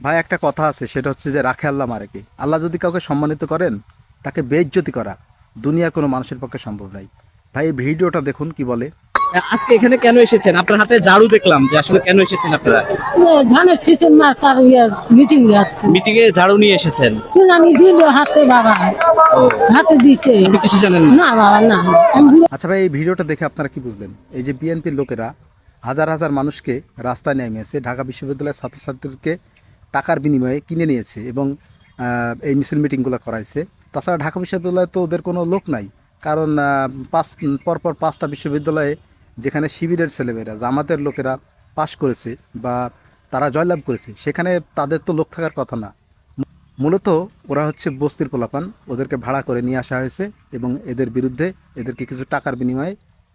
ভাই একটা কথা আছে সেটা হচ্ছে যে রাখে আল্লাহ মারে কি? আল্লাহ যদি কাউকে সম্মানিত করেন তাকে বেইজ্জতি করা দুনিয়ার কোনো মানুষের পক্ষে সম্ভব নাই। ভাই এই ভিডিওটা দেখুন কি বলে। আজকে এখানে কেন এসেছেন? আপনার হাতে ঝাড়ু দেখলাম যে আসলে কেন এসেছেন আপনারা? ও ধানের সিজন মার তার ইয়ার মিটিং যাচ্ছে মিটিং এ ঝাড়ু নিয়ে এসেছেন? কি জানি দিল হাতে বাবা। হাতে দিছে। আপনি কিছু জানেন না? না বাবা না। আচ্ছা ভাই এই ভিডিওটা দেখে আপনারা কি বুঝলেন? এই যে বিএনপির লোকেরা হাজার হাজার মানুষকে রাস্তায় নেমেছে ঢাকা বিশ্ববিদ্যালয়ের ছাত্রছাত্রীদেরকে টাকার বিনিময়ে কিনে নিয়েছে এবং এই মিছিল মিটিংগুলো করাইছে। তাছাড়া ঢাকা বিশ্ববিদ্যালয়ে তো ওদের কোনো লোক নাই। কারণ পাঁচ, পরপর পাঁচটা বিশ্ববিদ্যালয়ে যেখানে শিবিরের ছেলেমেয়েরা, জামাতের লোকেরা পাশ করেছে বা তারা জয়লাভ করেছে, সেখানে তাদের তো লোক থাকার কথা না। মূলত ওরা হচ্ছে বস্তির পোলাপান, ওদেরকে ভাড়া করে নিয়ে আসা হয়েছে এবং এদের বিরুদ্ধে এদেরকে কিছু টাকার বিনিময়ে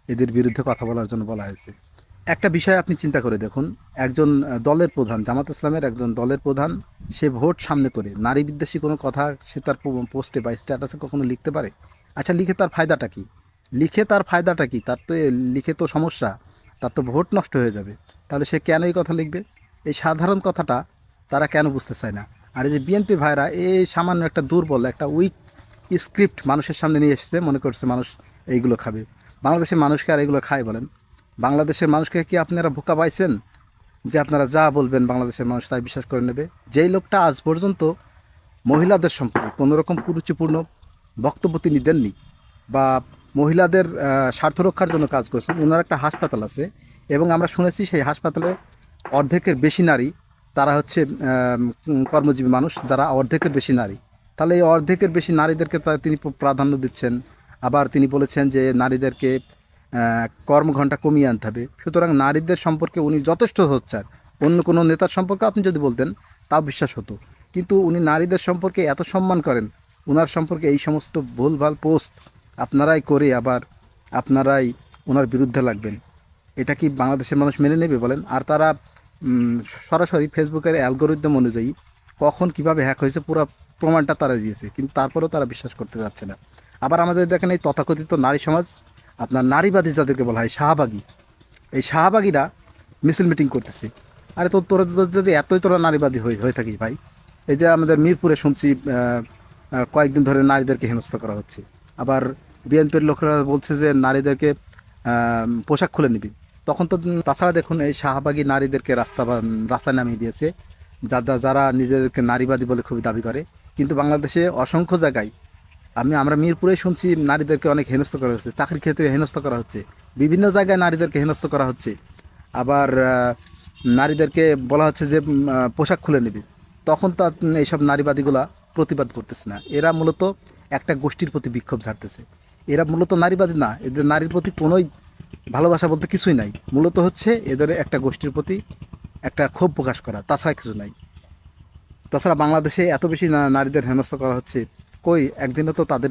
এদের বিরুদ্ধে কথা বলার জন্য বলা হয়েছে। একটা বিষয় আপনি চিন্তা করে দেখুন একজন দলের প্রধান, জামাত ইসলামের একজন দলের প্রধান, সে ভোট সামনে করে। নারী বিদ্বেষী কোনো কথা সে তার পোস্টে বা স্ট্যাটাসে কখনো লিখতে পারে? আচ্ছা লিখে তার ফায়দাটা কি? লিখে তার ফায়দাটা কি? তার তো লিখে তো সমস্যা। তার তো ভোট নষ্ট হয়ে যাবে। তাহলে সে কেন এই কথা লিখবে? এই সাধারণ কথাটা তারা কেন বুঝতে চায় না? আর এই যে বিএনপি ভাইরা এই সামান্য একটা দুর্বল, একটা উইক স্ক্রিপ্ট মানুষের সামনে নিয়ে এসেছে, মনে করছে মানুষ এইগুলো খাবে। বাংলাদেশের মানুষকে আর এগুলো খায় বলেন। বাংলাদেশের মানুষকে কি আপনারা ভোকা পাইছেন? যে আপনারা যা বলবেন বাংলাদেশের মানুষ তাই বিশ্বাস করে নেবে। যেই লোকটা আজ পর্যন্ত মহিলাদের সম্পর্কে কোনো রকম কুরুচিপূর্ণ বক্তব্য তিনি দেননি বা মহিলাদের স্বার্থ রক্ষার জন্য কাজ করছেন ওনার একটা হাসপাতাল আছে এবং আমরা শুনেছি সেই হাসপাতালে অর্ধেকের বেশি নারী, তারা হচ্ছে কর্মজীবী মানুষ, যারা অর্ধেকের বেশি নারী। তাহলে এই অর্ধেকের বেশি নারীদেরকে তিনি প্রাধান্য দিচ্ছেন। আবার তিনি বলেছেন যে নারীদেরকে কর্মঘণ্টা কমিয়ে আনতে হবে। সুতরাং নারীদের সম্পর্কে উনি যথেষ্ট সোচ্চার। অন্য কোনো নেতার সম্পর্কে আপনি যদি বলতেন, তাও বিশ্বাস হতো। কিন্তু উনি নারীদের সম্পর্কে এত সম্মান করেন ওনার সম্পর্কে এই সমস্ত ভুলভাল পোস্ট আপনারাই করে আবার আপনারাই ওনার বিরুদ্ধে লাগবেন। এটা কি বাংলাদেশের মানুষ মেনে নেবে বলেন? আর তারা সরাসরি ফেসবুকের অ্যালগোরিদম অনুযায়ী কখন কীভাবে হ্যাক হয়েছে পুরো প্রমাণটা তারা দিয়েছে, কিন্তু তারপরেও তারা বিশ্বাস করতে যাচ্ছে না। আবার আমাদের দেখেন এই তথাকথিত নারী সমাজ আপনার নারীবাদী যাদেরকে বলা হয়, শাহবাগী। এই শাহবাগীরা মিছিল মিটিং করতেছে। আরে তো তোরা তো যদি এতই তোরা নারীবাদী হয়ে হয়ে থাকিস ভাই। এই যে আমাদের মিরপুরে শুনছি কয়েকদিন ধরে নারীদেরকে হেনস্থ করা হচ্ছে। আবার বিএনপির লোকেরা বলছে যে নারীদেরকে পোশাক খুলে নিবি। তখন তো তাছাড়া দেখুন, এই শাহবাগী নারীদেরকে রাস্তা রাস্তায় নামিয়ে দিয়েছে। যারা যারা নিজেদেরকে নারীবাদী বলে খুবই দাবি করে। কিন্তু বাংলাদেশে অসংখ্য জায়গায় আমি, আমরা মিরপুরে শুনছি নারীদেরকে অনেক হেনস্থ করা হচ্ছে, চাকরির ক্ষেত্রে হেনস্থ করা হচ্ছে, বিভিন্ন জায়গায় নারীদেরকে হেনস্থ করা হচ্ছে। আবার নারীদেরকে বলা হচ্ছে যে পোশাক খুলে নেবে। তখন তা এইসব নারীবাদীগুলা প্রতিবাদ করতেছে না। এরা মূলত একটা গোষ্ঠীর প্রতি বিক্ষোভ ঝাড়তেছে। এরা মূলত নারীবাদী না, এদের নারীর প্রতি কোনোই ভালোবাসা বলতে কিছুই নাই। মূলত হচ্ছে এদের একটা গোষ্ঠীর প্রতি একটা ক্ষোভ প্রকাশ করা, তাছাড়া কিছু নাই। তাছাড়া বাংলাদেশে এত বেশি নারীদের হেনস্থ করা হচ্ছে কই? একদিনও তো তাদের